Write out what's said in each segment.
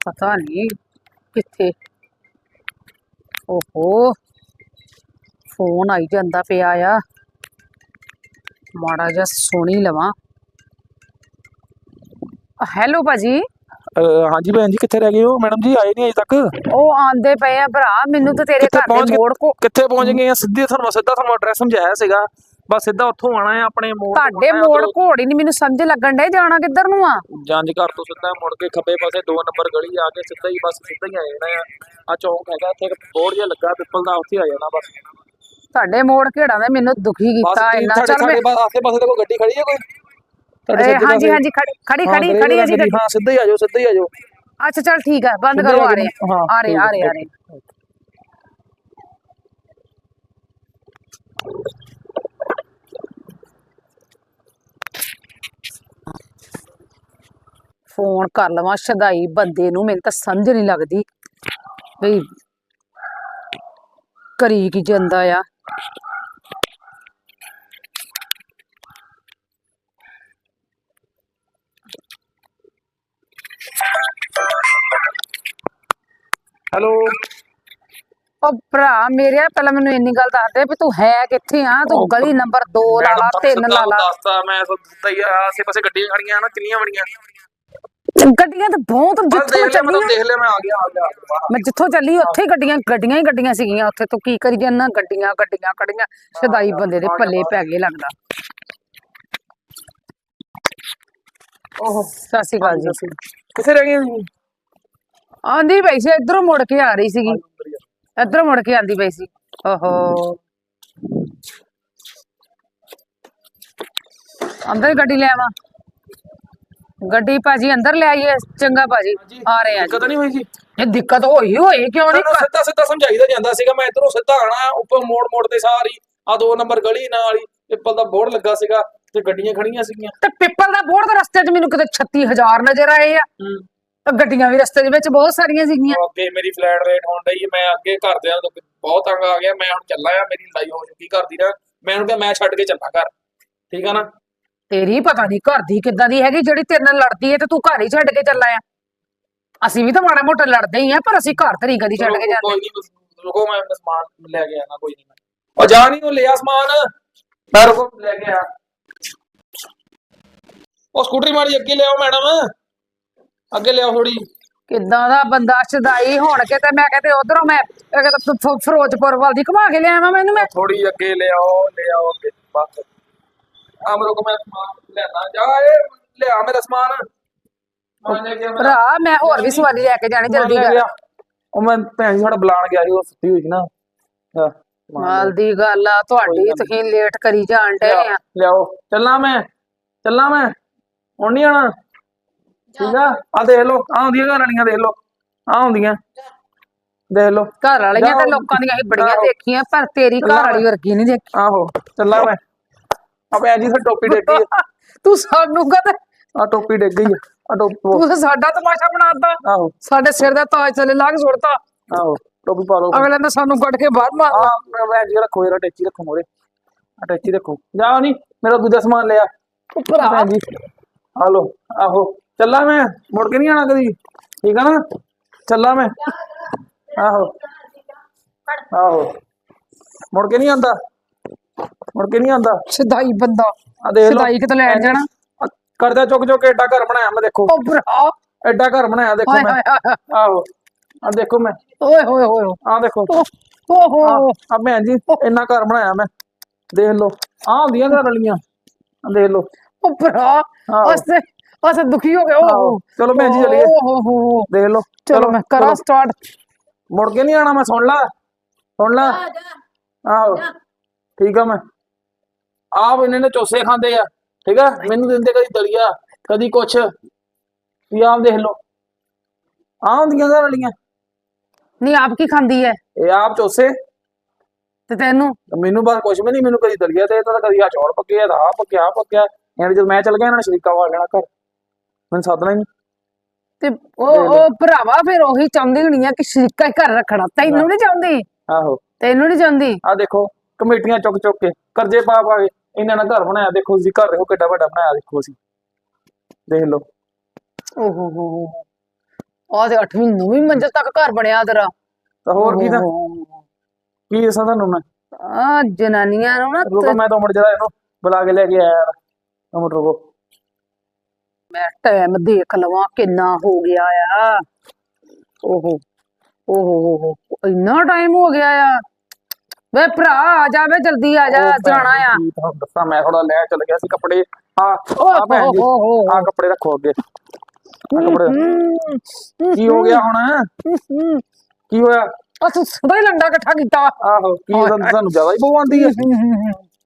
ਪਤਾ ਨਹੀਂ ਕਿੱਥੇ ਓਹੋ ਫੋਨ ਆਈ ਜਾਂਦਾ ਪਿਆ ਆ ਮਾੜਾ ਜਿਹਾ ਸੁਣੀ ਲਵਾਂ ਹੈਲੋ ਭਾਜੀ ਅਹ ਹਾਂਜੀ ਭੈਣ ਜੀ ਕਿੱਥੇ ਰਹਿ ਗਏ ਹੋ ਮੈਡਮ ਜੀ ਆਏ ਨਹੀਂ ਅਜੇ ਤੱਕ ਉਹ ਆਂਦੇ ਪਏ ਆ ਭਰਾ ਮੈਨੂੰ ਤਾਂ ਤੇਰੇ ਕਿੱਥੇ ਘਰ ਪਹੁੰਚ ਦੇ ਗਏ? ਮੋੜ ਕੋ ਕਿੱਥੇ ਪਹੁੰਚ ਗਏ ਆ ਸਿੱਧੇ ਤੁਹਾਨੂੰ ਸਿੱਧਾ ਤੁਹਾਨੂੰ ਐਡਰੈਸ ਸਮਝਾਇਆ ਸੀਗਾ ਬਸ ਸਿੱਧਾ ਉੱਥੋਂ ਆਣਾ ਹੈ ਆਪਣੇ ਮੋੜ ਤੋਂ ਤੁਹਾਡੇ ਆਉਣਾ ਹੈ, ਮੋੜ ਉੱਧਰੋਂ ਘੋੜੀ ਨਹੀਂ ਮੈਨੂੰ ਸਮਝ ਲੱਗਣ ਡੇ ਜਾਣਾ ਕਿੱਧਰ ਨੂੰ ਆ? ਜੰਜ ਘਰ ਤੋਂ ਸਿੱਧਾ ਮੁੜ ਕੇ ਖੱਬੇ ਪਾਸੇ 2 ਨੰਬਰ ਗਲੀ ਆ ਕੇ ਸਿੱਧਾ ਹੀ ਬਸ ਸਿੱਧਾ ਹੀ ਆ ਜਾਣਾ ਆ। ਆ ਚੌਂਕ ਹੈਗਾ ਇੱਥੇ ਇੱਕ ਬੋਰਡ ਜਿਹਾ ਲੱਗਾ ਪਿੱਪਲ ਦਾ ਉੱਥੇ ਆ ਜਾਣਾ ਬਸ। ਤੁਹਾਡੇ ਮੋੜ ਘੇੜਾ ਨੇ ਮੈਨੂੰ ਦੁਖੀ ਬਸ ਕੀਤਾ ਇੰਨਾ। ਤੁਹਾਡੇ ਚੱਲ ਮੈਂ ਸਾਡੇ ਪਾਸ ਆਸੇ ਪਾਸੇ ਤੇ ਕੋਈ ਗੱਡੀ ਖੜੀ ਹੈ ਕੋਈ? ਤੁਹਾਡੇ ਏ, ਸੱਜੇ ਹਾਂਜੀ ਪਾਸੇ? ਹਾਂਜੀ ਖੜੀ ਖੜੀ ਹਾਂ, ਖੜੀ ਖੜੀ ਹੈ ਜੀ ਗੱਡੀ। ਹਾਂ ਸਿੱਧਾ ਹੀ ਆ ਜਾਓ ਸਿੱਧਾ ਹੀ ਆ ਜਾਓ। ਅੱਛਾ ਚੱਲ ਠੀਕ ਹੈ ਬੰਦ ਕਰੋ ਆ ਆ। ਰਹੇ ਹਾਂ, ਆ ਰਹੇ ਆ ਠੀਕ ਰਹੇ ਹੈ, ਆ। ਰਹੇ ਫੋਨ ਕਰ ਲਵਾਂ ਸ਼ਦਾਈ ਬੰਦੇ ਨੂੰ ਮੈਨੂੰ ਤਾਂ ਸਮਝ ਨਹੀਂ ਲੱਗਦੀ ਵੀ ਕਰੀ ਕੀ ਜਾਂਦਾ ਆ। ਹੈਲੋ ਉਹ ਭਰਾ ਮੇਰੇ ਪਹਿਲਾਂ ਮੈਨੂੰ ਇੰਨੀ ਗੱਲ ਦੱਸ ਦੇ ਵੀ ਤੂੰ ਹੈ ਕਿੱਥੇ ਆ? ਤੂੰ ਗਲੀ ਨੰਬਰ 2 ਲਾ ਲਾ 3 ਲਾ ਲਾ। ਦੱਸਦਾ ਮੈਂ ਸਿੱਧਾ ਹੀ ਆਸੇ ਪਾਸੇ ਗੱਡੀਆਂ ਖੜੀਆਂ ਨਾ ਕਿੰਨੀਆਂ ਬੜੀਆਂ ਗੱਡੀਆਂ ਤਾਂ ਬਹੁਤ ਬਸ ਜਿੱਥੋਂ ਦੇਖ ਲਿਆ ਚੱਲੀ ਮੈਂ ਦੇਖ ਲਿਆ ਮੈਂ ਆ ਗਿਆ ਆ ਗਿਆ ਆ ਗਿਆ। ਮੈਂ ਜਿੱਥੋਂ ਚੱਲੀ ਉੱਥੇ ਹੀ ਗੱਡੀਆਂ ਗੱਡੀਆਂ ਹੀ ਗੱਡੀਆਂ ਸੀਗੀਆਂ। ਉੱਥੇ ਤੂੰ ਕੀ ਕਰੀ ਜਾਂਦਾ ਗੱਡੀਆਂ ਗੱਡੀਆਂ ਗੱਡੀਆਂ ਸਦਾਈ ਬੰਦੇ ਦੇ ਪੱਲੇ ਪੈ ਗਏ ਲੱਗਦਾ। ਓਹ ਸਤਿ ਸ਼੍ਰੀ ਅਕਾਲ ਜੀ। ਕਿੱਥੇ ਰਹਿ ਗਏ ਤੁਸੀਂ? ਆਂਦੀ ਪਈ ਸੀ ਇਧਰੋਂ ਮੁੜ ਕੇ ਆ ਰਹੀ ਸੀਗੀ। ਇਧਰੋਂ ਮੁੜ ਕੇ ਆਂਦੀ ਪਈ ਸੀ। ਓਹੋ। ਅੰਦਰ ਗੱਡੀ ਲੈ ਆਵਾਂ। ਗੱਡੀ ਭਾਜੀ ਅੰਦਰ ਲੈ ਆਈਏ ਚੰਗਾ ਭਾਜੀ ਆ ਰਹੇ ਆ ਜੀ। ਦਿੱਕਤ ਨਹੀਂ ਹੋਈ ਸੀ ਇਹ ਦਿੱਕਤ ਹੋਈ ਹੋਈ ਕਿਉਂ ਨਹੀਂ? ਸਿੱਧਾ ਸਿੱਧਾ ਸਮਝਾਈਦਾ ਜਾਂਦਾ ਸੀਗਾ ਮੈਂ ਇਧਰੋਂ ਸਿੱਧਾ ਆਣਾ ਉੱਪਰ ਮੋੜ ਮੋੜ ਤੇ ਸਾਰੀ ਆ ਦੋ ਨੰਬਰ ਗਲੀ ਨਾਲ ਹੀ ਪਿੱਪਲ ਦਾ ਬੋਰਡ ਲੱਗਾ ਸੀਗਾ ਤੇ ਗੱਡੀਆਂ ਖੜੀਆਂ ਸੀਗੀਆਂ। ਤੇ ਪਿੱਪਲ ਦਾ ਬੋਰਡ ਦੇ ਰਸਤੇ 'ਚ ਮੈਨੂੰ ਕਿਤੇ 36000 ਨਜ਼ਰ ਆਏ ਆ। ਤੇ ਗੱਡੀਆਂ ਵੀ ਰਸਤੇ ਦੇ ਵਿੱਚ ਬਹੁਤ ਸਾਰੀਆਂ ਸੀਗੀਆਂ। ਅੱਗੇ ਮੇਰੀ ਫਲੈਟ ਰੇਟ ਹੋਣ ਡਈ ਮੈਂ ਅੱਗੇ ਘਰਦਿਆਂ ਤੋਂ ਬਹੁਤ ਤੰਗ ਆ ਗਿਆ ਮੈਂ ਹੁਣ ਚੱਲਾ ਆ ਮੇਰੀ ਲੜਾਈ ਹੋ ਚੁੱਕੀ ਘਰ ਦੀ ਨਾ। ਮੈਂ ਉਹਨੂੰ ਕਿਹਾ ਮੈਂ ਛੱਡ ਕੇ ਚੱਲਾਂ ਘਰ। ਠੀਕ ਆ ਨਾ? ਤੇਰੀ ਪਤਾ ਨਹੀਂ ਘਰ ਦੀ ਕਿੱਦਾਂ ਦੀ ਹੈਗੀ ਜਿਹੜੀ ਤੇਰੇ ਨਾਲ ਲੜਦੀ ਹੈ ਤੇ ਤੂੰ ਘਰ ਹੀ ਛੱਡ ਕੇ ਚੱਲਾ ਆ। ਅਸੀਂ ਵੀ ਤਾਂ ਮਾੜਾ ਮੋਟਾ ਲੜਦੇ ਹੀ ਆ ਪਰ ਅਸੀਂ ਘਰ ਤਰੀ ਕਦੀ ਛੱਡ ਕੇ ਜਾਂਦੇ ਕੋਈ ਨਹੀਂ ਰੁਕੋ ਮੈਂ ਆਪਣਾ ਸਮਾਨ ਲੈ ਕੇ ਆਣਾ ਕੋਈ ਨਹੀਂ ਉਹ ਜਾ ਨਹੀਂ ਉਹ ਲਿਆ ਸਮਾਨ। ਮੈਂ ਰੁਕੋ ਲੈ ਕੇ ਆ ਉਹ ਸਕੂਟਰੀ ਮਾਰੀ ਅੱਗੇ ਲਿਆਓ ਮੈਡਮ। ਅੱਗੇ ਲਿਆਓ ਥੋੜੀ ਕਿੱਦਾਂ ਦਾ ਬੰਦਾ ਸ਼ਦਾਈ ਹੋਣ ਕੇ ਤੇ ਮੈਂ ਕਹਿੰਦੇ ਉਧਰੋਂ ਮੈਂ ਫਿਰੋਜ਼ਪੁਰ ਵੱਲ ਦੀ ਘੁਮਾ ਕੇ ਲਿਆਵਾਂ ਮੈਨੂੰ ਮੈਂ। ਥੋੜੀ ਅੱਗੇ ਲਿਆਓ ਲਿਆਓ ਅੱਗੇ ਬਸ। ਆ ਮੇਰੇ ਕੋ ਮੈਂ ਸਮਾਨ ਲੈਣਾ ਜਾ ਇਹ ਲਿਆ ਮੇਰਾ ਸਮਾਨ। ਮੈਂ ਲੈ ਕੇ ਆ ਮੇਰਾ ਭਰਾ ਮੈਂ ਹੋਰ ਵੀ ਸਵਾਰੀ ਲੈ ਕੇ ਜਾਣੀ ਜਲਦੀ ਲੈ ਕਰ। ਗਿਆ। ਉਹ ਮੈਂ ਭੈਣ ਜੀ ਸਾਡਾ ਬੁਲਾਣ ਗਿਆ ਸੀ ਉਹ ਸੁੱਤੀ ਹੋਈ ਸੀ ਨਾ। ਹਾਂ ਸਮਾਨ ਮਾਲ ਦੀ ਗੱਲ ਆ ਤੁਹਾਡੀ ਤੁਸੀਂ ਲੇਟ ਕਰੀ ਜਾਣ ਡੇ ਆ। ਲਿਆਓ। ਚੱਲਾਂ ਮੈਂ ਚੱਲਾਂ ਮੈਂ। ਹੁਣ ਨਹੀਂ ਆਣਾ ਠੀਕ ਆ? ਆ ਦੇਖ ਲਓ ਆ ਹੁੰਦੀਆਂ ਘਰ ਵਾਲੀਆਂ ਦੇਖ ਲਓ। ਆ ਹੁੰਦੀਆਂ ਦੇਖ ਲਓ। ਘਰ ਵਾਲੀਆਂ ਤਾਂ ਜਾਓ। ਲੋਕਾਂ ਦੀਆਂ ਹੀ ਬੜੀਆਂ ਜਾਓ। ਦੇਖੀਆਂ ਪਰ ਤੇਰੀ ਘਰ ਵਾਲੀ ਵਰਗੀ ਨਹੀਂ ਦੇਖੀ। ਆਹੋ ਚੱਲਾਂ ਮੈਂ। ਆ ਭੈਣ ਜੀ ਫਿਰ ਟੋਪੀ ਡਿੱਗ ਤੂੰ ਸਾਨੂੰ ਕਹਤੇ ਆ ਟੋਪੀ ਡਿੱਗ ਗਈ ਆ। ਟੋਪੀ ਤੂੰ ਤਾਂ ਸਾਡਾ ਤਮਾਸ਼ਾ ਬਣਾਤਾ। ਆਹੋ। ਸਾਡੇ ਸਿਰ ਦਾ ਤਾਜ ਥੱਲੇ ਲਾ ਕੇ ਸੁੱਟਤਾ। ਆਹੋ ਟੋਪੀ ਪਾ ਲਓ। ਅਗਲੇ ਨੇ ਸਾਨੂੰ ਕੱਢ ਕੇ ਬਾਹਰ ਮਾਰਤਾ। ਆ ਮੈਂ ਜੀ ਰੱਖੋ ਜਰਾ ਟੈਚੀ ਰੱਖੋ ਮੋਰੇ। ਆ ਟੈਚੀ ਰੱਖੋ। ਜਾ ਨਹੀਂ ਮੇਰਾ ਦੂਜਾ ਸਮਾਨ ਲਿਆ ਭਰਾ। ਭੈਣ ਜੀ। ਆ ਲੋ ਆਹੋ। ਚੱਲਾਂ ਮੈਂ? ਮੁੜ ਕੇ ਨਹੀਂ ਆਣਾ ਕਦੀ? ਠੀਕ ਆ ਨਾ? ਚੱਲਾਂ ਮੈਂ? ਆਹੋ। ਆਹੋ। ਮੁੜ ਕੇ ਨਹੀਂ ਆਂਦਾ ਮੁੜ ਕੇ ਨਹੀਂ ਆਂਦਾ ਸਿਧਾਈ ਬੰਦਾ। ਆ ਦੇਖ ਲਓ। ਸਿਧਾਈ ਕਿਤੇ ਲੈਣ ਜਾਣਾ। ਆ ਕਰਜ਼ਾ ਚੁੱਕ ਚੁੱਕ ਕੇ ਐਡਾ ਘਰ ਬਣਾਇਆ ਮੈਂ ਦੇਖੋ। ਉਹ ਭਰਾ। ਐਡਾ ਘਰ ਬਣਾਇਆ ਦੇਖੋ ਹਾਏ ਮੈਂ। ਹਾਏ ਹਾਏ ਆਹੋ। ਆ ਦੇਖੋ ਮੈਂ। ਓਏ ਹੋਏ ਹੋਏ ਹੋਏ। ਆ ਦੇਖੋ। ਓਹੋ ਆ ਭੈਣ ਜੀ ਇੰਨਾ ਘਰ ਬਣਾਇਆ ਮੈਂ। ਦੇਖ ਲਓ। ਆ ਹੁੰਦੀਆਂ ਘਰ ਵਾਲੀਆਂ। ਆ ਦੇਖ ਲਓ। ਉਹ ਭਰਾ ਆਹੋ। ਅਸੇ ਅਸੇ ਦੁਖੀ ਹੋ ਗਿਆ ਆਹੋ। ਓਹ ਚਲੋ ਭੈਣ ਜੀ ਚਲੀਏ। ਓਹ ਹੋ ਹੋ। ਦੇਖ ਲਓ। ਚਲੋ ਮੈਂ ਕਰਾਂ ਸਟਾਰਟ ਮੁੜ ਕੇ ਨਹੀਂ ਆਣਾ ਮੈਂ ਸੁਣ ਲਾ। ਸੁਣ ਲਾ। ਆਹੋ। ਠੀਕ ਆ ਮੈਂ? ਆਪ ਇਹਨਾਂ ਨੇ ਚੋਸੇ ਖਾਂਦੇ ਆ ਠੀਕ ਆ? ਮੈਨੂੰ ਦਿੰਦੇ ਕਦੀ ਦਲੀਆ ਕਦੀ ਕੁਛ। ਵੀ ਆਪ ਦੇਖ ਲਓ। ਆ ਹੁੰਦੀਆਂ ਘਰ ਵਾਲੀਆਂ। ਨਹੀਂ ਆਪ ਕੀ ਖਾਂਦੀ ਹੈ ਇਹ ਆਪ ਚੋਸੇ। ਤੇ ਤੈਨੂੰ? ਮੈਨੂੰ ਬਸ ਕੁਛ ਵੀ ਨਹੀਂ ਮੈਨੂੰ ਕਦੀ ਦਲੀਆ ਦੇ ਤਾਂ ਕਦੀ ਆ ਚੌਲ ਪੱਕੇ ਆ ਆ ਪੱਕਿਆ ਆ। ਪੱਕਿਆ ਯਾਨੀ ਜਦ ਮੈਂ ਚੱਲ ਗਿਆ ਇਹਨਾਂ ਨੇ ਸ਼ਰੀਕਾ ਵਾਲ ਲੈਣਾ ਘਰ। ਮੈਨੂੰ ਸੱਦਣਾ ਹੀ ਨਹੀਂ ਤੇ ਉਹ ਉਹ ਭਰਾਵਾ ਫਿਰ ਉਹੀ ਚਾਹੁੰਦੀ ਹੋਣੀ ਆ ਕਿ ਸ਼ਰੀਕਾ ਹੀ ਘਰ ਰੱਖਣਾ। ਤੈਨੂੰ ਨਹੀਂ ਚਾਹੁੰਦੀ? ਆਹੋ। ਤੈਨੂੰ ਨਹੀਂ ਚਾਹੁੰਦੀ? ਆ ਦੇਖੋ। ਕਮੇਟੀਆਂ ਚੁੱਕ ਚੁੱਕ ਕੇ ਕਰਜ਼ੇ ਪਾ ਪਾ ਕੇ ਇਹਨਾਂ ਨੇ ਘਰ ਬਣਾਇਆ। ਦੇਖੋ ਤੁਸੀਂ ਘਰ ਦੇਖੋ ਕਿੱਡਾ ਵੱਡਾ ਬਣਾਇਆ ਦੇਖੋ ਅਸੀਂ ਦੇਖ ਲਓ। ਓਹੋ ਹੋ ਹੋ ਆ ਤੇ 8ਵੀਂ 9ਵੀਂ ਮੰਜ਼ਿਲ ਤੱਕ ਘਰ ਬਣਿਆ ਤੇਰਾ। ਤਾਂ ਹੋਰ ਕੀ ਤਾਂ? ਕੀ ਦੱਸਾਂ ਤੁਹਾਨੂੰ ਮੈਂ? ਆ ਜਨਾਨੀਆਂ ਨੂੰ ਨਾ ਰੁਕੋ ਮੈਂ ਦੋ ਮਿੰਟ ਜਰਾ ਇਹਨੂੰ ਬੁਲਾ ਕੇ ਲੈ ਕੇ ਆਇਆ ਯਾਰ। ਮਿੰਟ ਰੁਕੋ। ਮੈਂ ਟਾਈਮ ਦੇਖ ਲਵਾਂ ਕਿੰਨਾ ਹੋ ਗਿਆ ਆ। ਓਹੋ ਓਹੋ ਹੋ ਇੰਨਾ ਟਾਈਮ ਹੋ ਗਿਆ ਆ। ਵੇ ਭਰਾ ਆ ਜਾ ਵੇ ਜਲਦੀ ਆ ਜਾ ਜਾਣਾ ਆ। ਤੁਹਾਨੂੰ ਦੱਸਾਂ ਮੈਂ ਥੋੜਾ ਲੈ ਚੱਲ ਗਿਆ ਸੀ ਕੱਪੜੇ। ਆ ਆ ਭੈਣ ਜੀ ਓਹੋ ਆ ਕੱਪੜੇ ਰੱਖੋ ਅੱਗੇ। ਕੱਪੜੇ ਕੀ ਹੋ ਗਿਆ ਹੁਣ? ਕੀ ਹੋਇਆ? ਤੂੰ ਸਦਾ ਹੀ ਲੰਡਾ ਇਕੱਠਾ ਕੀਤਾ। ਆਹੋ ਕੀ ਤੁਹਾਨੂੰ ਜ਼ਿਆਦਾ ਹੀ ਆਂਦੀ ਹੈ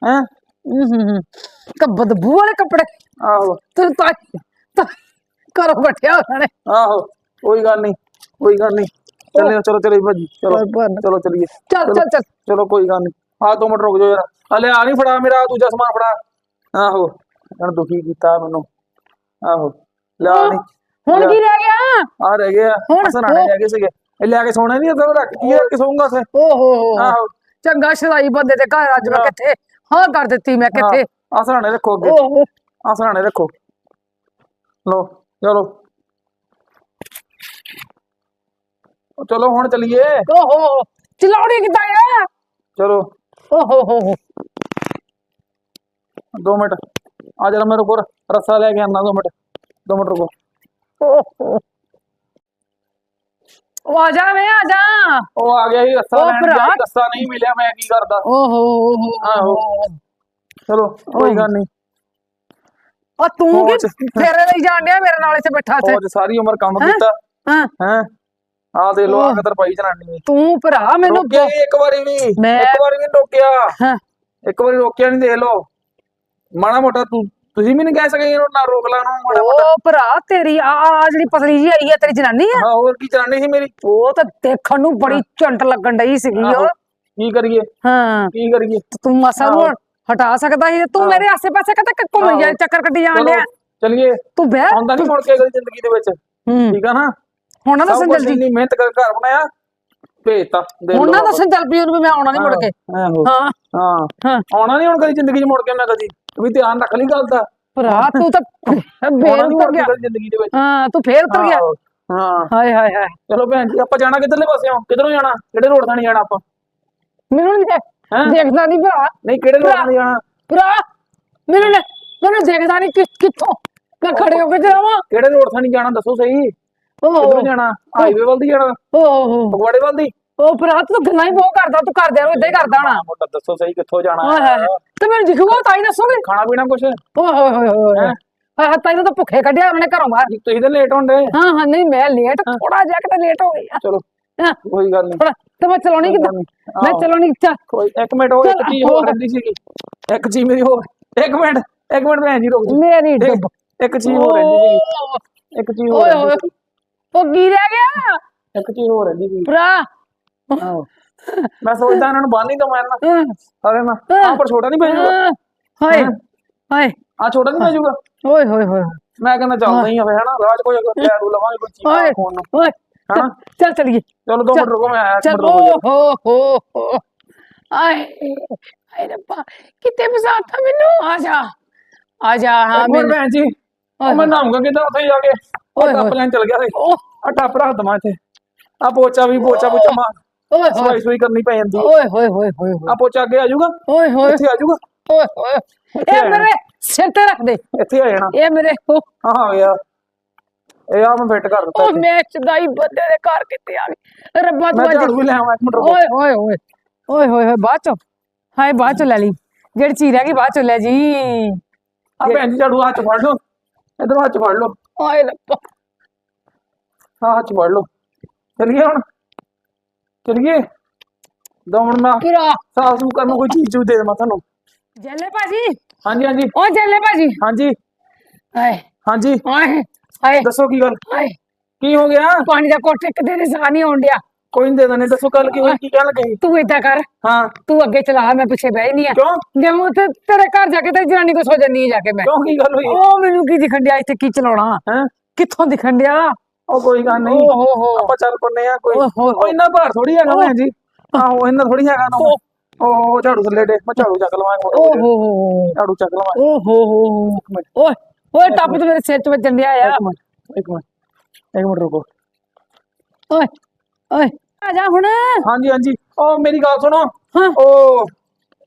ਹੈ ਕ ਬਦਬੂ ਵਾਲੇ ਕੱਪੜੇ। ਆਹੋ। ਤੂੰ ਤਾਂ ਤਾਂ ਕਰੋ ਬੈਠਿਆ ਉਹਨਾਂ ਨੇ। ਆਹੋ ਕੋਈ ਗੱਲ ਨਹੀਂ ਕੋਈ ਗੱਲ ਨਹੀਂ। ਚੱਲਿਓ ਚਲੋ ਚਲੋ ਭਾਜੀ ਚਲੋ ਚਲੋ ਚਲੀਏ। ਚੱਲ ਚੱਲ ਚੱਲ ਚਲੋ। ਕੋਈ ਗੱਲ ਨਹੀਂ। ਆ ਦੋ ਮਿੰਟ ਰੁਕ ਜਾਓ ਯਾਰ। ਹਲੇ ਆ ਨਹੀਂ ਫੜਾ ਮੇਰਾ ਦੂਜਾ ਸਮਾਨ ਫੜਾ। ਆਹੋ। ਨੇ ਦੁਖੀ ਕੀਤਾ ਮੈਨੂੰ। ਆਹੋ। ਲਿਆ ਨਹੀਂ। ਹੁਣ ਕੀ ਰਹਿ ਗਿਆ? ਆ ਰਹਿ ਗਏ ਆ ਹੁਣ ਸਰਾਣੇ ਰਹਿ ਗਏ ਸੀਗੇ। ਇਹ ਲੈ ਕੇ ਸੋਣਾ ਨਹੀਂ ਅਦਰ ਰੱਖ ਕੀ ਕਿ ਸੌਂਗਾ ਸੇ ਓਹੋ ਆਹੋ। ਚੰਗਾ ਸ਼ਰਾਈ ਬੰਦੇ ਦੇ ਘਰ ਅੱਜ ਮੈਂ ਹਾਂ। ਕਿੱਥੇ? ਹਾਂ ਕਰ ਦਿੱਤੀ ਮੈਂ ਕਿੱਥੇ? ਆ ਸਰਾਣੇ ਰੱਖੋ ਅੱਗੇ। ਆ ਸਰਾਣੇ ਰੱਖੋ। ਲੋ ਚਲੋ ਉਹ ਚਲੋ ਹੁਣ ਚਲੀਏ। ਓਹੋ ਚਲਾਉਣੀ ਕਿੱਦਾਂ ਆ? ਚਲੋ। ਓਹੋ ਹੋ ਹੋ ਦੋ ਮਿੰਟ। ਆ ਜਰਾ ਮੇਰੇ ਕੋਲ। ਰੱਸਾ ਲੈ ਕੇ ਆਣਾ ਦੋ ਮਿੰਟ। ਦੋ ਮਿੰਟ ਰੁਕੋ। ਓਹੋ ਉਹ ਆ ਜਾ ਵੇ ਆ ਜਾ। ਉਹ ਆ ਗਿਆ ਸੀ ਰੱਸਾ ਉਹ ਲੈਣ ਭਰਾ। ਗਿਆ ਸੀ, ਰੱਸਾ ਨਹੀਂ ਮਿਲਿਆ ਮੈਂ ਕੀ ਕਰਦਾ? ਓਹੋ ਓਹੋ ਆਹੋ। ਚਲੋ ਕੋਈ ਗੱਲ ਨਹੀਂ। ਆ ਤੂੰ ਕੀ ਫੌਜ। ਫੇਰੇ ਲਈ ਜਾਣ ਡਿਆ ਮੇਰੇ ਨਾਲ ਇੱਥੇ ਬੈਠਾ ਇੱਥੇ? ਫੌਜ ਸਾਰੀ ਉਮਰ ਕੰਮ ਹੈਂ? ਕੀਤਾ। ਹਾਂ? ਹੈ? ਆ ਦੇ ਲੋ ਆ ਉਹ। ਕਦਰ ਪਾਈ ਜਨਾਨੀ। ਤੂੰ ਭਰਾ ਮੈਨੂੰ ਰੋਕਿਆ ਇੱਕ ਵਾਰੀ ਵੀ ਇੱਕ ਵਾਰੀ ਵੀ ਰੋਕਿਆ। ਹਾਂ। ਇੱਕ ਵਾਰੀ ਰੋਕਿਆ ਨਹੀਂ ਦੇਖ ਲੋ ਮਾੜਾ ਮੋਟਾ ਤੂੰ ਤੁਸੀਂ ਵੀ ਨਹੀਂ ਕਹਿ ਸਕੇ ਇਹਨੂੰ ਨਾ ਰੋਕ ਲਾ ਨੂੰ ਮਾੜਾ ਮੋਟਾ। ਉਹ ਭਰਾ ਤੇਰੀ ਆ ਆ ਜਿਹੜੀ ਪਤਲੀ ਜੀ ਆਈ ਹੈ ਤੇਰੀ ਜਨਾਨੀ ਆ। ਹਾਂ ਹੋਰ ਕੀ ਚਲਾਣੀ ਸੀ ਮੇਰੀ? ਉਹ ਤਾਂ ਦੇਖਣ ਨੂੰ ਬੜੀ ਚੰਟ ਲੱਗਣ ਡਈ ਸੀਗੀ। ਉਹ। ਕੀ ਕਰੀਏ? ਹਾਂ। ਕੀ ਕਰੀਏ? ਤੇ ਮਸਾ ਨੂੰ ਹਟਾ ਸਕਦਾ ਸੀ ਤੂੰ। ਮੇਰੇ ਆਸੇ ਪਾਸੇ ਕਦੇ ਘੁੰਮ ਜਾ ਚੱਕਰ ਕੱਢੀ ਜਾਣ ਚਲੋ ਡਿਆ। ਚਲਿਏ। ਤੂੰ ਬਹਿ। ਆਉਂਦਾ ਨਹੀਂ ਮੁੜ ਕੇ ਅਗਲੀ ਜ਼ਿੰਦਗੀ ਦੇ ਵਿੱਚ। ਹੂੰ। ਠੀਕ ਆ ਨਾ? ਹੁਣ ਨਾ ਕੁਝ ਜਲਦੀ ਇੰਨੀ ਮਿਹਨਤ ਕਰ ਘਰ ਬਣਾਇਆ ਭੇਜਤਾ ਦੇਖ ਹੁਣ ਨਾ। ਦੱਸਣ ਚੱਲ ਪਈ ਉਹਨੂੰ ਵੀ ਮੈਂ ਆਉਣਾ ਨਹੀਂ ਮੁੜ ਕੇ। ਆਹੋ। ਹਾਂ। ਹਾਂ। ਹਾਂ। ਆਉਣਾ ਨਹੀਂ ਹੁਣ ਕਦੀ ਜ਼ਿੰਦਗੀ 'ਚ ਮੁੜ ਕੇ ਮੈਂ ਕਦੀ। ਵੀ ਧਿਆਨ ਰੱਖ ਲਈ ਗੱਲ ਦਾ। ਭਰਾ ਤੂੰ ਤਾਂ ਫੇਰ ਆਉਣਾ ਨਹੀਂ ਉਤਰ ਕੇ ਗਿਆ। ਕਦੀ ਜ਼ਿੰਦਗੀ ਦੇ ਵਿੱਚ। ਹਾਂ ਤੂੰ ਫੇਰ ਉਤਰ ਗਿਆ। ਆਹੋ, ਹਾਂ। ਹਾਏ ਹਾਏ ਹਾਏ। ਚਲੋ ਭੈਣ ਜੀ ਆਪਾਂ ਜਾਣਾ ਕਿੱਧਰਲੇ ਪਾਸਿਓਂ? ਕਿੱਧਰੋਂ ਜਾਣਾ? ਕਿਹੜੇ ਰੋਡ ਥਾਣੀ ਜਾਣਾ ਆਪਾਂ? ਮੈਨੂੰ ਨਹੀਂ ਹੈਂ? ਦੇਖਦਾ ਨਹੀਂ ਭਰਾ। ਨਹੀਂ ਕਿਹੜੇ ਰੋਡ। ਥਾਣੀ ਜਾਣਾ? ਭਰਾ ਮੈਨੂੰ ਨੀ- ਮੈਨੂੰ ਦੇਖਦਾ ਨਹੀਂ ਕਿ ਕਿੱਥੋਂ ਮੈਂ ਖੜੇ ਹੋ ਕੇ ਜਾਵਾਂ। ਕਿਹੜੇ ਰੋਡ ਥਾਣੀ ਜਾਣਾ ਦੱਸੋ ਸਹੀ। ਕਿੱਧਰੋਂ ਜਾਣਾ? ਹਾਈਵੇ ਵੱਲ ਦੀ ਜਾਣਾ? ਓਹ ਫਗਵਾੜੇ ਵੱਲ ਦੀ? ਉਹ ਭਰਾ ਤੂੰ ਤਾਂ ਗੱਲਾਂ ਹੀ ਬਹੁਤ ਕਰਦਾ ਤੂੰ ਕਰਦਿਆਂ ਨੂੰ ਇਦਾਂ ਹੀ ਕਰਦਾ ਨਾ ਮੋਟਾ ਦੱਸੋ ਸਹੀ ਕਿੱਥੋਂ ਜਾਣਾ? ਹਾਏ ਹਾਏ। ਤੇ ਮੈਨੂੰ ਦਿਖੂਗਾ ਤਾਂ ਹੀ ਦੱਸੋਗੇ? ਖਾਣਾ ਪੀਣਾ ਕੁਛ? ਓਏ ਹੋਏ ਹੋਏ ਹੋਏ ਹੈਂ? ਹਾਏ ਹਾਏ ਤਾਈ ਤਾਂ ਭੁੱਖੇ ਕੱਢਿਆ ਉਹਨੇ ਘਰੋਂ ਬਾਹਰ। ਤੁਸੀਂ ਤਾਂ ਲੇਟ ਹੁੰਦੇ। ਹਾਂ ਹਾਂ ਨਹੀਂ ਮੈਂ ਲੇਟ ਥੋੜਾ ਜਿਹਾ ਕਿਤੇ ਲੇਟ ਹੋ ਗਈ ਆ ਚਲੋ ਹਾਂ, ਕੋਈ ਗੱਲ ਨਹੀਂ। ਤੇ ਮੈਂ ਚਲਾਉਣੀ ਕਿੱਦਾਂ? ਮੈਂ। ਚਲਾਉਣੀ ਚੱਲ ਕੋਈ ਇੱਕ ਮਿੰਟ ਉਹ ਇੱਕ ਚੀਜ਼ ਹੋਰ ਹੋਰ। ਸੀਗੀ। ਇੱਕ ਚੀਜ਼ ਮੇਰੀ ਹੋਰ ਇੱਕ ਮਿੰਟ ਇੱਕ ਮਿੰਟ ਭੈਣ ਜੀ ਰੁਕ ਮੇਰੀ ਇੱਕ ਚੀਜ਼ ਹੋਰ ਰਹਿੰਦੀ ਸੀਗੀ। ਇੱਕ ਚੀਜ਼ ਹੋਰ ਓਏ ਰਹਿੰਦੀ ਕੀ ਰਹਿ ਗਿਆ? ਇੱਕ ਚੀਜ਼ ਹੋਰ ਰਹਿੰਦੀ ਸੀਗੀ ਭਰਾ। ਆਹੋ। ਮੈਂ ਸੋਚਦਾ ਇਹਨਾਂ ਨੂੰ ਬੰਨ ਹੀ ਦਵਾਂ ਇਹਨਾਂ ਹਾਂ, ਅਰੇ ਨਾ ਆਹ ਪਰ ਛੋਟਾ ਨਹੀਂ ਪੈ ਜਾਊਗਾ? ਹਾਂ, ਹਾਏ? ਹਾਏ। ਆ ਛੋਟਾ ਨਹੀਂ ਪੈ ਜਾਊਗਾ? ਓਏ ਹੋਏ ਹੋਏ। ਮੈਂ ਕਹਿੰਦਾ ਚੱਲਦਾ ਹੀ। ਆ ਫੇ ਹਨਾ? ਰਾਜ ਕੋਈ ਲੂ ਲਵਾਂਗੇ ਕੋਈ ਚੀਜ਼ ਓਏ ਫੋਨ ਨੂੰ। ਓਏ। ਹਨਾ? ਚੱਲ ਚਲੀਏ। ਚਲੋ ਦੋ ਮਿੰਟ ਰੁਕੋ ਮੈਂ ਆਇਆ ਮਿੰਟ ਰੁਕੋ ਹੋ ਹੋ ਹੋ। ਆਏ ਆਏ ਰੱਬਾ। ਕਿਤੇ ਫਸਾਤਾ ਮੈਨੂੰ? ਆ ਜਾ। ਆ ਜਾ ਹਾਂ ਭੈਣ ਜੀ। ਮੈਂ ਨਹਾਉਂਗਾ ਕਿੱਦਾਂ? ਉੱਥੇ ਜਾ ਕੇ। ਉਹ ਓਏ ਟੱਪ। ਲੈਣ ਚਲ ਗਿਆ ਸੀ ਓ। ਆ ਟੱਪ ਰੱਖ ਦਵਾਂ ਇੱਥੇ। ਆ ਪੋਚਾ ਵੀ ਪੋਚਾ ਪੋਚਾ ਮਾਰ ਓਏ ਸਵਾਈ ਸਵਾਈ ਕਰਨੀ ਪੈ ਜਾਂਦੀ। ਓਏ ਹੋਏ ਹੋਏ ਹੋਏ ਆ ਪੋਚਾ ਅੱਗੇ ਆ ਜਾਊਗਾ? ਓਏ ਹੋਏ। ਇੱਥੇ ਆ ਜਾਊਗਾ? ਓਏ ਹੋਏ। ਇਹ ਮੇਰੇ ਸਿਰ ਤੇ ਰੱਖ ਦੇ। ਇੱਥੇ ਆ ਜਾਣਾ। ਇਹ ਮੇਰੇ ਹਾਂ। ਆ ਗਿਆ ਇਹ ਆ ਮੈਂ ਫਿੱਟ ਕਰ ਦਿੱਤਾ ਉਹ ਇੱਥੇ। ਮੈਂ ਚਦਾਈ ਬੰਦੇ ਦੇ ਘਰ ਕਿੱਥੇ ਆ ਗਈ। ਰੱਬਾ ਤੂੰ ਅੱਜ ਝਾੜੂ ਲੈ ਆਵਾਂ ਇੱਕ ਮਿੰਟ ਓਏ ਹੋਏ ਹੋਏ ਓਏ ਹੋਏ ਹੋਏ। ਬਾਅਦ ਚੋਂ। ਹਾਏ ਬਾਅਦ ਚੋਂ ਲੈ ਲਈ। ਜਿਹੜੀ ਚੀਜ਼ ਰਹਿ ਗਈ ਬਾਅਦ ਚੋਂ ਲੈ ਜੀ। ਆ ਭੈਣ ਜੀ ਝਾੜੂ ਹੱਥ ਫੜ ਲਓ। ਇਧਰ ਹੱਥ ਫੜ ਲਓ। ਓਏ ਰੱਬਾ। ਹਾਂ ਹੱਥ 'ਚ ਫੜ ਲਓ। ਚਲੀਏ ਹੁਣ। ਚਲੀਏ। ਦੋ ਮਿੰਟ ਮੈਂ ਕਿਰਾ। ਸਾਫ਼ ਸੂਫ ਕਰਨ ਨੂੰ ਕੋਈ ਚੀਜ਼ ਚੂਜ਼ ਦੇ ਦੇਵਾਂ ਤੁਹਾਨੂੰ। ਜੱਲੇ ਭਾਜੀ? ਹਾਂਜੀ ਹਾਂਜੀ। ਓ ਜੱਲੇ ਭਾਜੀ? ਹਾਂਜੀ। ਹਾਏ ਹਾਂਜੀ। ਹਾਏ ਹਾਏ ਦੱਸੋ ਕੀ ਗੱਲ? ਹਾਏ ਕੀ ਹੋ ਗਿਆ? ਪਾਣੀ ਦਾ ਕੋਟ ਇੱਕ ਦੇ ਸਾਹ ਨਹੀਂ ਆਉਣ ਡਿਆ। ਕੋਈ ਨਹੀਂ ਦੇ ਦਨੇ ਦੱਸੋ ਕੱਲ ਕੀ ਹੋਈ ਕੀ ਕਹਿਣ ਲੱਗੇ ਸੀ? ਤੂੰ ਏਦਾਂ ਕਰ ਹਾਂ। ਤੂੰ ਅੱਗੇ ਚਲਾ ਮੈਂ ਪਿੱਛੇ ਬਹਿ ਨਹੀਂ ਆ ਕਿਉਂ? ਜੇ ਮੈਂ ਉੱਥੇ ਤੇਰੇ ਘਰ ਜਾ ਕੇ ਤੇ ਜਨਾਨੀ ਕੋ ਸੋ ਜੰਨੀ ਜਾ ਕੇ ਮੈਂ। ਕਿਉਂ ਕੀ ਗੱਲ ਹੋਈ? ਉਹ ਮੈਨੂੰ ਕੀ ਦਿਖਣ ਡਿਆ ਇੱਥੇ ਕੀ ਚਲਾਉਣਾ? ਹੈ? ਕਿੱਥੋਂ ਦਿਖਣ ਡਿਆ? ਉਹ ਕੋਈ ਗੱਲ ਨਹੀਂ। ਓ ਹੋ ਹੋ। ਆਪਾਂ ਚੱਲ ਪੰਨੇ ਆ ਕੋਈ ਓ ਹੋ ਉਹ ਇੰਨਾ ਭਾਰ ਥੋੜੀ ਹੈਗਾ ਭੈਣ ਜੀ। ਆਹੋ ਇੰਨਾ ਥੋੜੀ ਹੈਗਾ ਨਾ। ਓ ਉਹ ਝਾੜੂ ਥੱਲੇ ਦੇ। ਮੈਂ ਝਾੜੂ ਚੱਕ ਲਵਾਂ ਓ ਹੋ ਹੋ ਝਾੜੂ ਚੱਕ ਲਵਾਂ। ਓ ਹੋ ਹੋ ਓਏ ਓਏ ਟੱਪ ਤੇ ਮੇਰੇ ਸਿਰ 'ਚ ਵੱਜਣ ਡਿਆ ਆ। ਇੱਕ ਮਿੰਟ। ਇੱਕ ਮਿੰਟ ਇੱਕ ਮਿੰਟ ਰੁਕੋ। ਓਏ ਓਏ। ਆ ਜਾ ਹੁਣ। ਹਾਂਜੀ ਹਾਂਜੀ। ਉਹ ਮੇਰੀ ਗੱਲ ਸੁਣੋ। ਹਾਂ। ਉਹ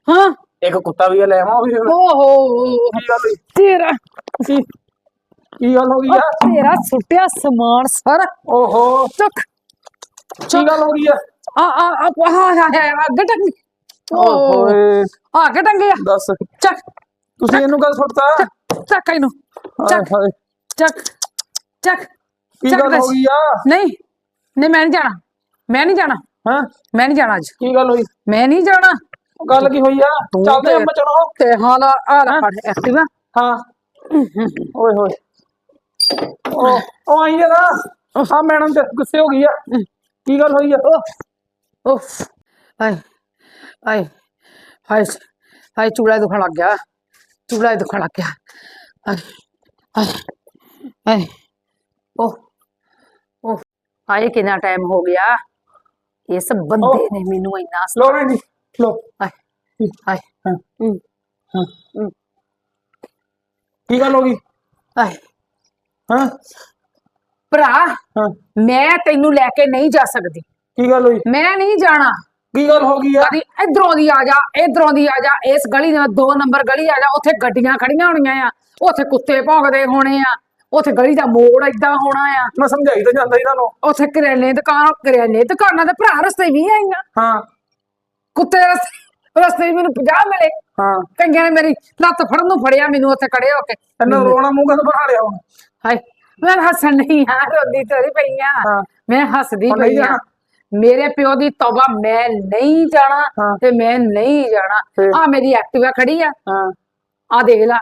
ਹਾਂ। ਇੱਕ ਕੁੱਤਾ ਵੀ ਆ ਲੈ ਆਵਾਂ ਉਹ ਵੀ। ਓਹੋ ਕੀ ਗੱਲ ਹੋਈ? ਤੇਰਾ ਕੀ ਕੀ ਗੱਲ ਹੋ ਗਈ ਆ? ਤੇਰਾ ਸੁੱਟਿਆ ਸਮਾਨ ਸਾਰਾ। ਓਹੋ। ਚੱਕ। ਕੀ ਗੱਲ ਹੋ ਗਈ ਆ? ਆ ਆ ਆ ਆ ਆ ਅੱਗੇ ਟੰਗ। ਓਹੋ। ਓਏ ਆ। ਅੱਗੇ ਟੰਗਿਆ ਦੱਸ। ਚੱਕ। ਤੁਸੀਂ ਇਹਨੂੰ ਗੱਲ ਸੁੱਟਤਾ? ਚੱਕ ਇਹਨੂੰ। ਹਾਏ ਚੱਕ। ਹਾਏ। ਚੱਕ। ਚੱਕ। ਕੀ ਚੱਕ ਗੱਲ ਹੋ ਦੱਸ। ਗਈ ਆ? ਨਹੀਂ ਨਹੀਂ ਮੈਂ ਨਹੀਂ ਜਾਣਾ। ਮੈਂ ਨਹੀਂ ਜਾਣਾ ਹਾਂ ਮੈਂ ਨਹੀਂ ਜਾਣਾ ਅੱਜ ਕੀ ਗੱਲ ਹੋਈ ਮੈਂ ਨਹੀਂ ਜਾਣਾ ਗੱਲ ਕੀ ਹੋਈ ਆ ਚੱਲਦੇ ਤੇ- ਆਪਾਂ ਚਲੋ ਤੇ ਹਾਲ ਆ ਆ ਲੈ ਫੜ ਐਕਟਿਵਾ ਹਾਂ ਓਏ ਹੋਏ ਉਹ ਉਹ ਆਈ ਆ ਨਾ ਆ ਮੈਡਮ ਤੇ ਗੁੱਸੇ ਹੋ ਗਈ ਆ ਕੀ ਗੱਲ ਹੋਈ ਆ ਉਫ ਆਏ ਆਏ ਹਾਏ ਹਾਏ ਚੂੜਾ ਦੁਖਣ ਲੱਗ ਗਿਆ ਚੂੜਾ ਹੀ ਦੁਖਣ ਲੱਗ ਗਿਆ ਆਏ ਆਏ ਆਏ ਉਹ ਉਹ ਆਏ ਕਿੰਨਾ ਟਾਈਮ ਹੋ ਗਿਆ ਇਸ ਬੰਦੇ ਨੇ ਮੈਨੂੰ ਇੰਨਾ ਲੋ ਜੀ ਲੋ ਆਏ ਆਏ। ਹਾਂ ਕੀ ਗੱਲ ਹੋ ਗਈ? ਆਏ। ਹਾਂ? ਭਰਾ ਮੈਂ ਤੈਨੂੰ ਲੈ ਕੇ ਨਹੀਂ ਜਾ ਸਕਦੀ। ਕੀ ਗੱਲ ਹੋਈ? ਮੈਂ ਨਹੀਂ ਜਾਣਾ। ਕੀ ਗੱਲ ਹੋ ਗਈ ਆ? ਕਦੀ ਇਧਰੋਂ ਦੀ ਆ ਜਾ ਇਧਰੋਂ ਦੀ ਆ ਜਾ। ਇਸ ਗਲੀ ਦੇ ਦੋ ਨੰਬਰ ਗਲੀ ਆ ਜਾ। ਉੱਥੇ ਗੱਡੀਆਂ ਖੜੀਆਂ ਹੋਣੀਆਂ ਆ। ਉੱਥੇ ਕੁੱਤੇ ਭੌਂਕਦੇ ਹੋਣੇ ਆ। ਉੱਥੇ ਗਲੀ ਦਾ ਮੋੜ ਏਦਾਂ ਹੋਣਾ ਆ। ਮੈਂ ਸਮਝਾਈ ਤਾਂ ਜਾਂਦਾ ਇਹਨਾਂ ਨੂੰ। ਉੱਥੇ ਕਰਿਆਨੇ ਦੁਕਾਨ ਕਰਿਆਨੇ ਦੁਕਾਨਾਂ ਦੇ ਭਰਾ ਰਸਤੇ ਵੀ ਆਈਆਂ। ਹਾਂ। ਕੁੱਤੇ ਦੇ ਰਸਤੇ ਰਸਤੇ ਮੈਨੂੰ 50 ਮਿਲੇ। ਹਾਂ। ਕਈਆਂ ਨੇ ਮੇਰੀ ਲੱਤ ਫੜਨ ਨੂੰ ਫੜਿਆ ਮੈਨੂੰ ਉੱਥੇ ਖੜੇ ਹੋ ਕੇ। ਇਹਨਾਂ ਨੂੰ ਰੋਣਾ ਮੂੰਹ ਕਦ ਬਣਾ ਲਿਆ ਹੁਣ? ਹਾਏ ਮੈਂ ਹੱਸਣ ਨਹੀਂ ਆ ਰੋਂਦੀ ਤੋਰੀ ਪਈ ਆ। ਮੈਂ ਹੱਸਦੀ ਹੁਣ ਨਹੀਂ ਪਈ ਆ ਜਾਣਾ? ਮੇਰੇ ਪਿਓ ਦੀ ਤੌਬਾ ਮੈਂ ਨਹੀਂ ਜਾਣਾ ਹਾਂ। ਤੇ ਮੈਂ ਨਹੀਂ ਜਾਣਾ? ਆ ਮੇਰੀ ਐਕਟਿਵਾ ਖੜੀ ਆ। ਹਾਂ। ਆ ਦੇਖ ਲਾ।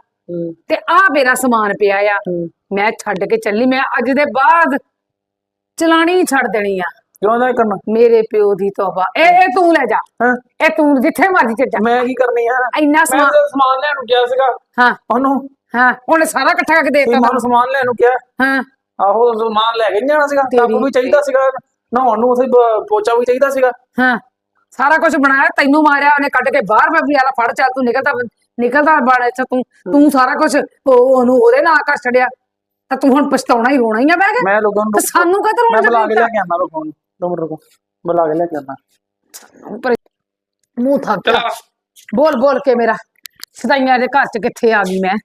ਤੇ ਆ ਮੇਰਾ ਸਮਾਨ ਪਿਆ ਆ। ਮੈਂ ਛੱਡ ਕੇ ਚੱਲੀ ਮੈਂ ਅੱਜ ਦੇ ਬਾਅਦ ਚਲਾਣੀ ਛੱਡ ਦੇਣੀ ਆ। ਕਿਉਂ ਨਾ ਕਰਨਾ? ਮੇਰੇ ਪਿਓ ਦੀ ਤੌਬਾ ਇਹ ਇਹ ਤੂੰ ਲੈ ਜਾ। ਹਾਂ। ਇਹ ਤੂੰ ਜਿੱਥੇ ਮਰਜ਼ੀ ਚੱਲ ਜਾ। ਮੈਂ ਕੀ ਕਰਨੀ ਆ? ਇੰਨਾ ਮੈਂ ਸਮਾਨ ਤਾਂ ਸਮਾਨ ਲੈਣ ਨੂੰ ਗਿਆ ਸੀਗਾ। ਹਾਂ। ਉਹਨੂੰ ਹਾਂ। ਉਹਨੇ ਸਾਰਾ ਇਕੱਠਾ ਕਰਕੇ ਦਿੱਤਾ। ਮਨ ਸਮਾਨ ਲੈਣ ਨੂੰ ਕਿਹਾ। ਹਾਂ। ਆਹੋ ਸਮਾਨ ਲੈ ਕੇ ਜਾਣਾ ਸੀਗਾ। ਟੱਬ ਵੀ ਚਾਹੀਦਾ ਸੀਗਾ। ਨਹਾਉਣ ਨੂੰ ਉਸੇ ਪੋਚਾ ਵੀ ਚਾਹੀਦਾ ਸੀਗਾ। ਹਾਂ। ਸਾਰਾ ਕੁਝ ਬਣਾਇਆ ਤੈਨੂੰ ਮਾਰਿਆ ਉਹਨੇ ਕੱਢ ਕੇ ਬਾਹਰ ਮੈਂ ਵੀ ਆਲਾ ਫੜ ਚੱਲ ਤੂੰ ਨਿਕਲਦਾ ਨਿਕਲਦਾ ਬਣ ਇੱਥੇ ਤੂੰ ਤੂੰ ਸਾਰਾ ਕੁਝ ਉਹਨੂੰ ਉਹਦੇ ਨਾਲ ਕਰ ਛੱਡਿਆ ਤਾਂ ਤੂੰ ਹੁਣ ਪਛਤਾਉਣਾ ਹੀ ਰੋਣਾ ਹੀ ਆ ਬਹਿ ਕੇ। ਮੈਂ ਲੋਕਾਂ ਨੂੰ ਤੇ ਸਾਨੂੰ ਕਦ ਮੈਂ ਰੋਣਾ ਬੁਲਾ ਕੇ ਲੈ ਕੇ ਆਣਾ ਰੋ ਫੋਨ ਦੋ ਮਿੰਟ ਰੁਕੋ ਬੁਲਾ ਕੇ ਲੈ ਕੇ ਆਣਾ ਮੂੰਹ ਥੱਕ ਗਿਆ। ਬੋਲ ਬੋਲ ਕੇ ਮੇਰਾ ਸਦਾਈਆਂ ਦੇ ਘਰ ਚ ਕਿੱਥੇ ਆ ਗਈ ਮੈਂ?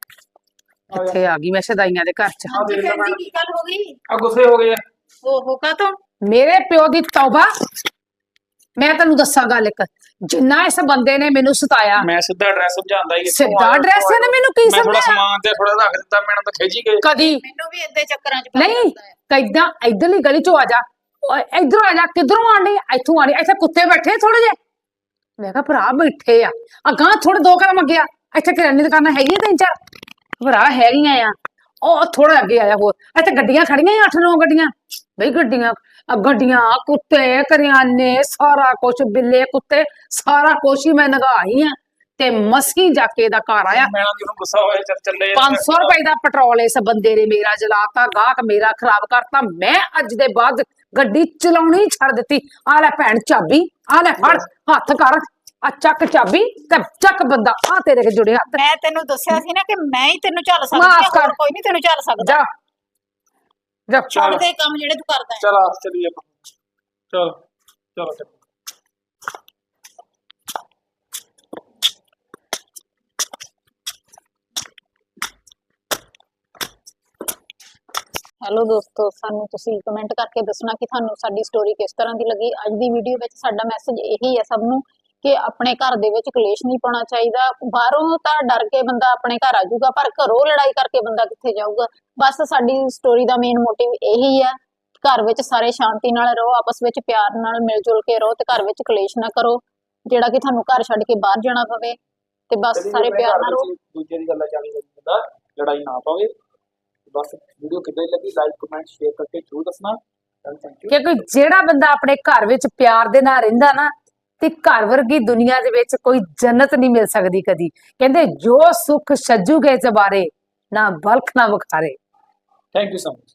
ਕਿੱਥੇ ਆ ਗਈ ਮੈਂ ਸਦਾਈਆਂ ਦੇ ਘਰ ਚ? ਕੀ ਗੱਲ ਹੋ ਗਈ? ਆ ਗੁੱਸੇ ਹੋ ਗਏ। ਆ ਓਹੋ ਕਾ ਤੋਂ ਮੇਰੇ ਪਿਓ ਦੀ ਤੌਬਾ ਮੈਂ ਤੈਨੂੰ ਦੱਸਾਂ ਗੱਲ ਇੱਕ। ਜਿੰਨਾ ਇਸ ਬੰਦੇ ਨੇ ਮੈਨੂੰ ਸਤਾਇਆ ਮੈਂ ਸਿੱਧਾ ਐਡਰੈਸ ਸਮਝਾਉਂਦਾ ਹੀ ਸਿੱਧਾ address ਇਹਨੇ ਮੈਨੂੰ ਕੀ ਮੈਂ ਥੋੜਾ ਸਮਝਾਇਆ? ਸਮਾਨ ਤੇ ਥੋੜਾ ਰੱਖ ਦਿੱਤਾ ਮੈਨੂੰ ਤਾਂ ਹੀ ਗਏ। ਕਦੀ? ਮੈਨੂੰ ਵੀ ਏਦਾਂ ਚੱਕਰਾਂ 'ਚ ਪਾ ਨਹੀਂ। ਕੈਦਾਂ ਇਧਰਲੀ ਗਲੀ ਚੋਂ ਆ ਜਾ। ਇਧਰੋਂ ਆ ਜਾ ਕਿਧਰੋਂ ਆਣੀ ਇੱਥੋਂ ਆਣੀ ਇੱਥੇ ਕੁੱਤੇ ਬੈਠੇ ਥੋੜੇ ਜੇ ਮੈਂ ਕਿਹਾ ਭਰਾ ਬੈਠੇ ਆ। ਅਗਾਂ ਥੋੜੇ ਦੋ ਕਦਮ ਅੱਗੇ ਆ। ਇੱਥੇ ਕਿਰਾਨੇ ਦੁਕਾਨਾਂ ਹੈਗੀਆਂ ਤਿੰਨ ਚਾਰ? ਭਰਾ ਹੈਗੀਆਂ ਆ। ਉਹ ਥੋੜਾ ਅੱਗੇ ਆਇਆ ਹੋਰ। ਇੱਥੇ ਗੱਡੀਆਂ ਖੜੀਆਂ ਆ ਅੱਠ ਨੌ ਗੱਡੀਆਂ। ਬਈ ਗੱਡੀਆਂ ਗੱਡੀਆਂ ਕੁੱਤੇ ਕਰਿਆਨੇ ਸਾਰਾ ਕੁਝ ਬਿੱਲੇ ਕੁੱਤੇ ਸਾਰਾ ਕੁਝ ਹੀ ਮੈਂ ਨਗਾਈ ਆ ਤੇ ਮਸਕੀ ਜਾ ਕੇ ਦਾ ਘਰ ਆਇਆ। ਮੈਂ ਜਿਹਨੂੰ ਗੁੱਸਾ ਹੋਇਆ ਚੱਲ ਚੱਲੇ 500 ਰੁਪਏ ਦਾ ਪੈਟਰੋਲ ਇਸ ਬੰਦੇ ਨੇ ਮੇਰਾ ਜਲਾਤਾ ਗਾਹਕ ਮੇਰਾ ਖਰਾਬ ਕਰਤਾ। ਮੈਂ ਅੱਜ ਦੇ ਬਾਅਦ ਗੱਡੀ ਚਲਾਉਣੀ ਛੱਡ ਦਿੱਤੀ। ਆ ਲੈ ਭੈਣ ਚਾਬੀ ਆ ਲੈ ਫੜ ਹੱਥ ਕਰ। ਆ ਚੱਕ ਚਾਬੀ ਤੇ ਚੱਕ ਬੰਦਾ ਆ ਤੇਰੇ ਕੇ ਜੁੜੇ ਹੱਥ। ਮੈਂ ਤੈਨੂੰ ਦੱਸਿਆ ਸੀ ਨਾ ਕਿ ਮੈਂ ਹੀ ਤੈਨੂੰ ਚੱਲ ਸਕਦੀ ਹਾਂ। ਹੋਰ ਕੋਈ ਨਹੀਂ ਤੈਨੂੰ ਚੱਲ ਸਕਦਾ। ਜਾ। ਜਾ ਛੱਡ ਦੇ ਕੰਮ ਜਿਹੜੇ ਤੂੰ ਕਰਦਾ ਹੈ। ਚਲ ਆ ਚਲੀਏ ਆਪਾਂ। ਚਲ ਚਲੋ ਚਲੋ। ਹੈਲੋ ਦੋਸਤੋ ਸਾਨੂੰ ਤੁਸੀਂ ਕਮੈਂਟ ਕਰਕੇ ਦੱਸਣਾ ਕਿ ਤੁਹਾਨੂੰ ਸਾਡੀ ਸਟੋਰੀ ਕਿਸ ਤਰ੍ਹਾਂ ਦੀ ਲੱਗੀ? ਅੱਜ ਦੀ ਵੀਡੀਓ ਵਿੱਚ ਸਾਡਾ ਮੈਸੇਜ ਇਹੀ ਹੈ ਸਭ ਨੂੰ ਕਿ ਆਪਣੇ ਘਰ ਦੇ ਵਿੱਚ ਕਲੇਸ਼ ਨਹੀਂ ਪਾਉਣਾ ਚਾਹੀਦਾ। ਬਾਹਰੋਂ ਤਾਂ ਡਰ ਕੇ ਬੰਦਾ ਆਪਣੇ ਘਰ ਆ ਜਾਊਗਾ ਪਰ ਘਰੋਂ ਲੜਾਈ ਕਰਕੇ ਬੰਦਾ ਕਿੱਥੇ ਜਾਊਗਾ? ਬਸ ਸਾਡੀ ਸਟੋਰੀ ਦਾ ਮੇਨ ਮੋਟਿਵ ਇਹੀ ਹੈ ਘਰ ਵਿੱਚ ਸਾਰੇ ਸ਼ਾਂਤੀ ਨਾਲ ਰਹੋ ਆਪਸ ਵਿੱਚ ਪਿਆਰ ਨਾਲ ਮਿਲ ਜੁਲ ਕੇ ਰਹੋ ਤੇ ਘਰ ਵਿੱਚ ਕਲੇਸ਼ ਨਾ ਕਰੋ ਜਿਹੜਾ ਕਿ ਤੁਹਾਨੂੰ ਘਰ ਛੱਡ ਕੇ ਬਾਹਰ ਜਾਣਾ ਪਵੇ ਤੇ ਬਸ ਸਾਰੇ ਪਿਆਰ ਨਾਲ ਰਹੋ ਦੂਜੇ ਦੀ ਗੱਲਾਂ ਚਾਲੀ ਜਾਂਦਾ ਲੜਾਈ ਨਾ ਪਾਵੇ। ਬਸ ਵੀਡੀਓ ਕਿੱਦਾਂ ਦੀ ਲੱਗੀ? ਲਾਈਕ ਕਮੈਂਟ ਸ਼ੇਅਰ ਕਰਕੇ ਜ਼ਰੂਰ ਦੱਸਣਾ। ਥੈਂਕ ਯੂ ਕਿਉਂਕਿ ਜਿਹੜਾ ਬੰਦਾ ਆਪਣੇ ਘਰ ਵਿੱਚ ਪਿਆਰ ਦੇ ਨਾਲ ਰਹਿੰਦਾ ਨਾ ਤੇ ਘਰ ਵਰਗੀ ਦੁਨੀਆ ਦੇ ਵਿੱਚ ਕੋਈ ਜੰਨਤ ਨਹੀਂ ਮਿਲ ਸਕਦੀ ਕਦੀ। ਕਹਿੰਦੇ, ਜੋ ਸੁੱਖ ਛੱਜੂਗੇ ਜ਼ਬਾਰੇ ਨਾ ਬਲਖ ਨਾ ਬੁਖਾਰੇ ਥੈਂਕ ਯੂ ਸੋ ਮਚ